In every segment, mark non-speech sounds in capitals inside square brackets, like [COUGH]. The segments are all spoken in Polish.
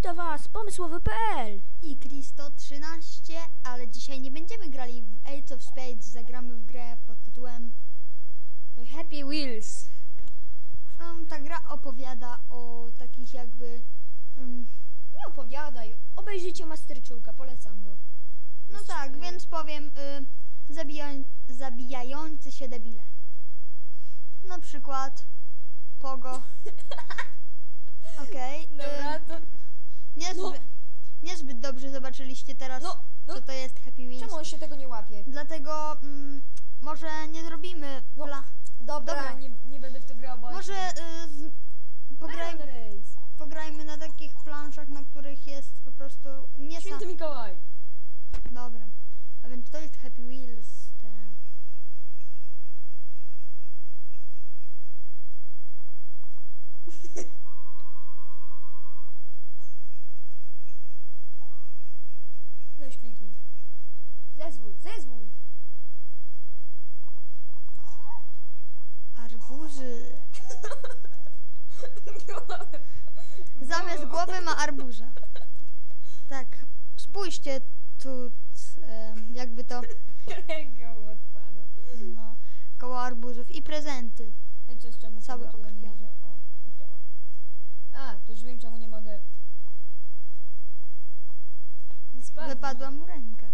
Witam was, pomysłowy.pl i Kristo 13, ale dzisiaj nie będziemy grali w Ace of Spades, zagramy w grę pod tytułem Happy Wheels. um, Ta gra opowiada o takich jakby um, Nie opowiadaj, obejrzyjcie Masterczułka, polecam go. No Jest, tak, y, więc powiem y, zabija, zabijający się debile. Na przykład Pogo. [LAUGHS] Okej. Dobra, y, to... niezbyt, niezbyt dobrze zobaczyliście teraz, No, no, co to jest Happy Wheels. czemu on się tego nie łapie? Dlatego mm, może nie zrobimy No, pla- Dobra, Dobra. Nie, nie będę w to grał, bo... Może y, z, pograj, Race. pograjmy na takich planszach, na których jest po prostu nie Święty Mikołaj. Dobra. A więc to jest Happy Wheels. Arbuzy. [LAUGHS] Zamiast głowy ma arbuza. Tak. Spójrzcie tu, em, jakby to, Ręką odpadł. no, koło arbuzów i prezenty. Ej, co z czemu Cały klawiatura nie jedzie? O, już działa. A, to już wiem czemu nie mogę. Nie. Wypadła mu ręka.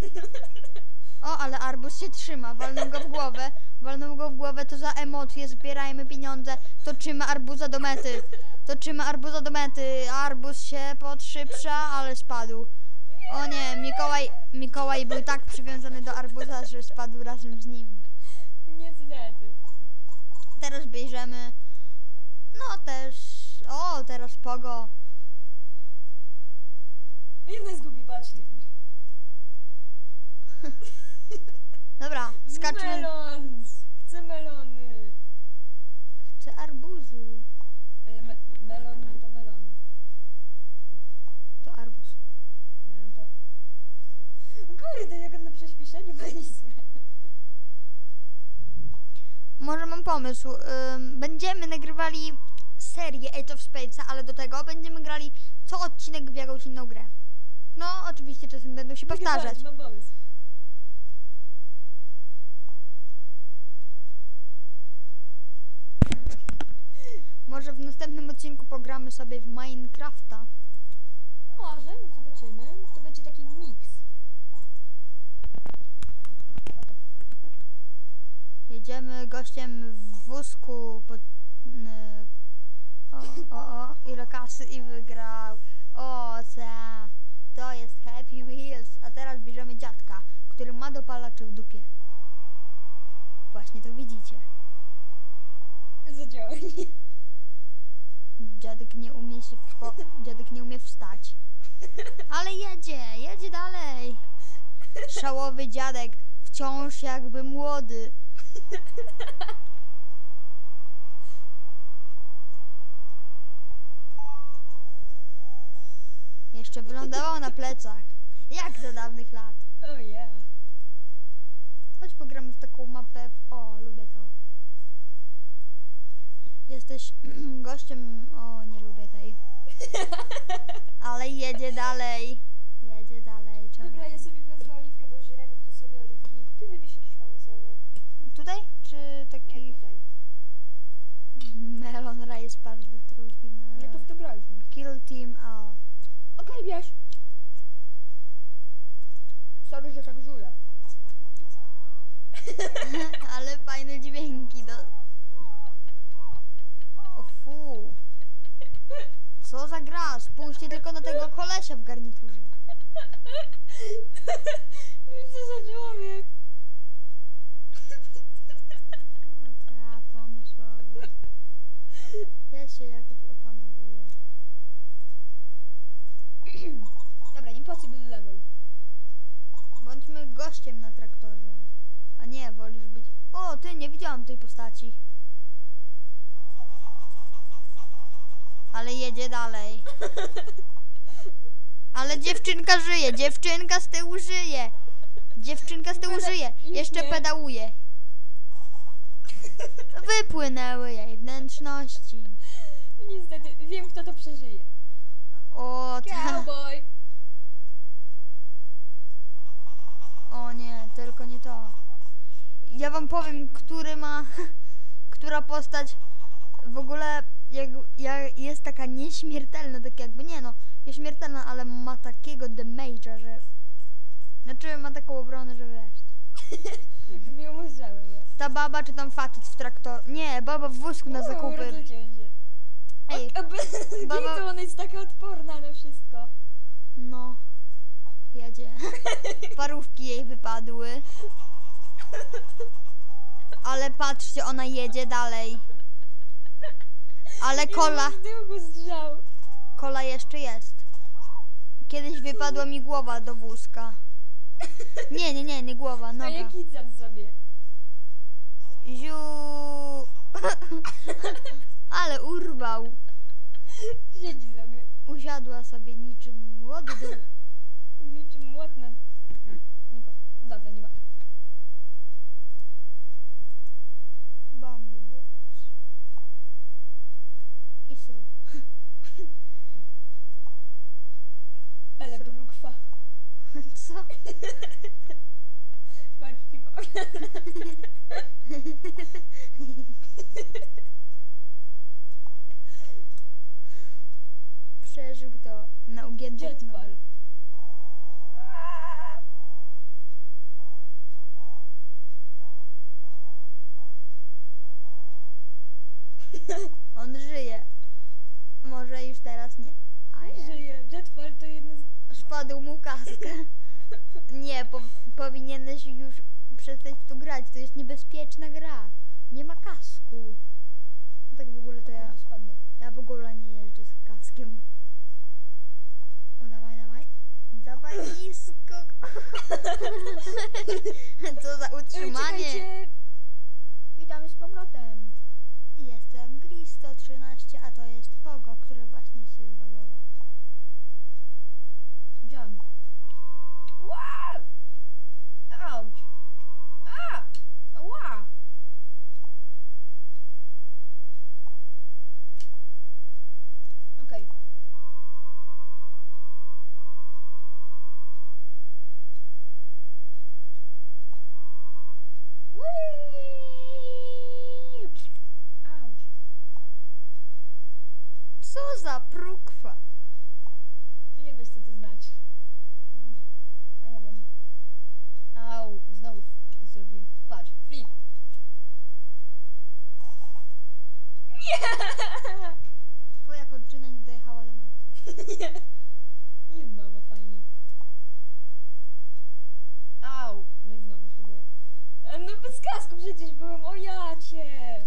[LAUGHS] O, ale arbuz się trzyma. Walnął go w głowę. Walnął go w głowę, to za emocje. Zbierajmy pieniądze. Toczymy arbuza do mety. Toczymy arbuza do mety. Arbuz się podszyprza, ale spadł. O nie, Mikołaj, Mikołaj był tak przywiązany do arbuza, że spadł razem z nim. Niestety. Teraz bierzemy. No też. O, teraz pogo. Jedno zgubi, patrzcie. [LAUGHS] Dobra, skaczmy. Melons! Chcę melony. Chcę arbuzy. Ale me melon to melon. To arbuz. Melon to... Kurde, jak on na przyspieszeniu będzie. Może mam pomysł. Ym, będziemy nagrywali serię Age of Spades, ale do tego będziemy grali co odcinek w jakąś inną grę. No, oczywiście czasem będą się powtarzać. Mam pomysł. Może w następnym odcinku pogramy sobie w Minecrafta. Może, zobaczymy. To będzie taki miks. Jedziemy gościem w wózku pod... O, o, o, ile kasy i wygrał. O, ca. To jest Happy Wheels. A teraz bierzemy dziadka, który ma dopalacze w dupie. Właśnie to widzicie. Zadziała. Dziadek nie umie się wcho- dziadek nie umie wstać. Ale jedzie, jedzie dalej. Szałowy dziadek, wciąż jakby młody. Jeszcze wylądował na plecach. Jak za dawnych lat. Oh yeah. Chodź pogramy w taką mapę. O, lubię to. Jesteś [CLEARS THROAT] gościem. O, nie lubię tej. [LAUGHS] Ale jedzie dalej. Jedzie dalej. Czemu? Dobra, ja sobie wezmę oliwkę, bo żremy tu sobie oliwki. Ty wybierz jakiś fajny serwer. Tutaj? Czy Nie, taki tutaj. [LAUGHS] Melon Race bardzo trudny? Nie, to w to graliśmy. Kill Team A. Okej, bierz. Sorry, że tak żulę. [LAUGHS] Ale fajne dźwięki. Do... O fu. Co za gra? Spójrzcie tylko na tego kolesia w garniturze. Co za człowiek? O ta pomysłowy. Ja się jakoś opanowuję. Dobra, impossible level. Bądźmy gościem na traktorze. A nie, wolisz być... O, ty, nie widziałam tej postaci. Ale jedzie dalej. [LAUGHS] Ale dziewczynka żyje, dziewczynka z tyłu żyje. Dziewczynka z tyłu żyje, [LAUGHS] jeszcze pedałuje. [LAUGHS] Wypłynęły jej wnętrzności. Niestety, wiem kto to przeżyje. O, ta. Cowboy! O nie, tylko nie to. Ja wam powiem, który ma, która postać w ogóle jak, jak jest taka nieśmiertelna, tak jakby nie no, jest śmiertelna, ale ma takiego damage'a, że znaczy ma taką obronę, że wiesz. [LAUGHS] Mi umrzałem. Ta baba czy tam facet w traktor. Nie, baba w wózku na zakupy. Ej, baba- [LAUGHS] to ona jest taka odporna na wszystko. no. Jedzie. [LAUGHS] Parówki jej wypadły. Ale patrzcie, ona jedzie dalej. Ale kola. Z strzał. Kola jeszcze jest. Kiedyś wypadła mi głowa do wózka. Nie, nie, nie, nie głowa, A noga. ja kicam sobie. Ziu. [LAUGHS] Ale urwał. Siedzi sobie. Usiadła sobie niczym młody. [LAUGHS] Niczym młot. Nie po... Dobra, nie ma. Bambi box. I sru. Ale brukwa. Co? Patrz, figo. Przeżył to na ugiętych Jetfall. nogach. On żyje. Może już teraz nie. A Nie żyje. Jetfall to jeden z... Spadł mu kaskę. [LAUGHS] Nie, po, powinieneś już przestać w to grać. To jest niebezpieczna gra. Nie ma kasku. No tak w ogóle to ja, ja w ogóle nie jeżdżę z kaskiem. O, dawaj, dawaj. Dawaj nisko. [LAUGHS] Co za utrzymanie. czekajcie. Witamy z powrotem. Jestem Gris 113, a to jest Pogo, który właśnie prukwa. Nie wiesz co to znaczy. A ja wiem. Au, znowu f- zrobiłem. Patrz, flip. [LAUGHS] Twoja kończyna nie dojechała do mety. [LAUGHS] Nie. I znowu fajnie. Au, no i znowu się dzieje. E, No bez kasku przecież byłem, o ja cię.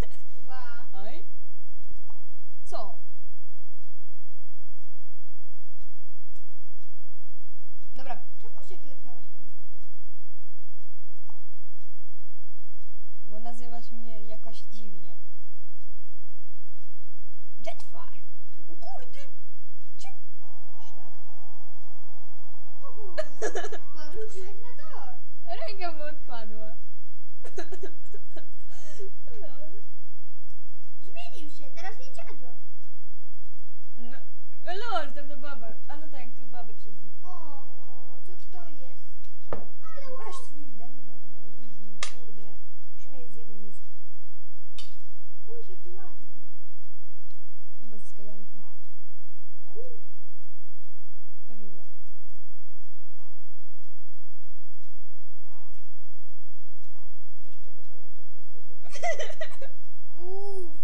Uuu.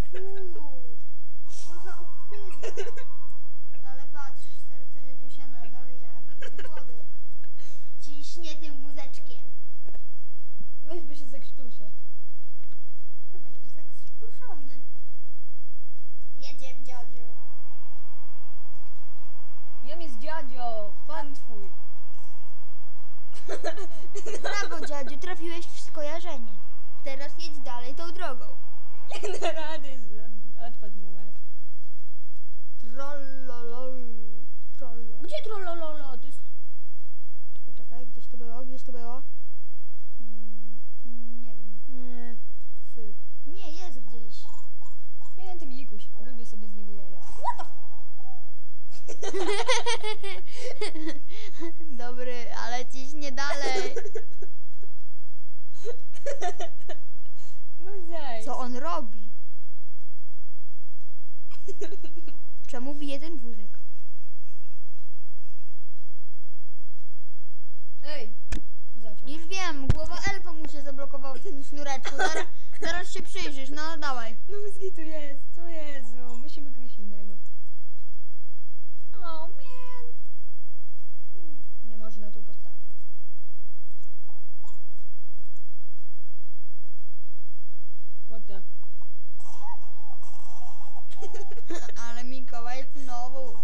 Co za ochyda. Ale patrz, serce dziedziusia nadal jak młode. Ciśnie tym wózeczkiem. Weź by się zakrztusie. To będziesz zakruszony. Jedziemy, dziadzio. Jam jest dziadzio, pan twój. Brawo, dziadziu, trafiłeś w skojarzenie. Teraz jedź dalej tą drogą. Nie da rady, odpadł mu łeb. Trollolol. Trollo. Gdzie trollololo? To jest... Czekaj, gdzieś to było, gdzieś to było. Mm, nie wiem. Fy. Nie, jest gdzieś. Dobry, ale ciśnie dalej. No zejdź. Co on robi? Czemu bije ten wózek? Ej! Zaciął. Już wiem, głowa elfa mu się zablokowała w tym sznureczku. Zaraz, zaraz się przyjrzysz, no dawaj. No mózgi tu jest, o Jezu, musimy kogoś innego. Oh man. Hmm, Nie można tu postawić. What the? Ale Mikołaj znowu.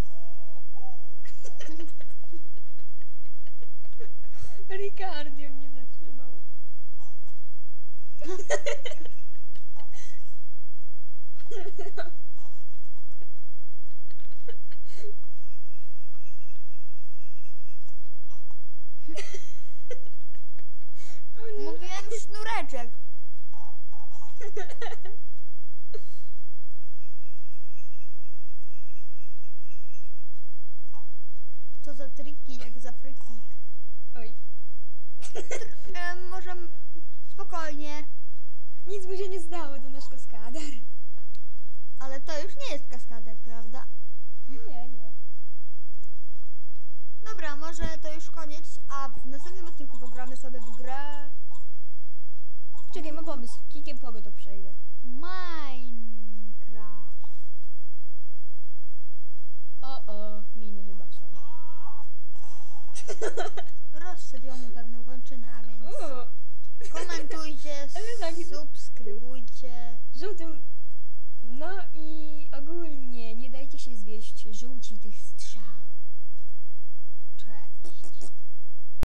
Ricardio mnie zatrzymał. O nie. Mówiłem sznureczek. Co za triki, jak z Afryki. Oj, E, może spokojnie, nic mu się nie stało, to nasz kaskader. Ale to już nie jest kaskader, prawda? Nie, nie. Dobra, może to już koniec, a w następnym odcinku pogramy sobie w grę Czekaj, mam pomysł. Kikiem pogo to przejdę. Minecraft. O, o, miny chyba są. [LAUGHS] Rozsadziło mu pewną kończynę, a więc komentujcie, [LAUGHS] Ale subskrybujcie. żółtym... No i ogólnie nie dajcie się zwieść żółci tych strzał.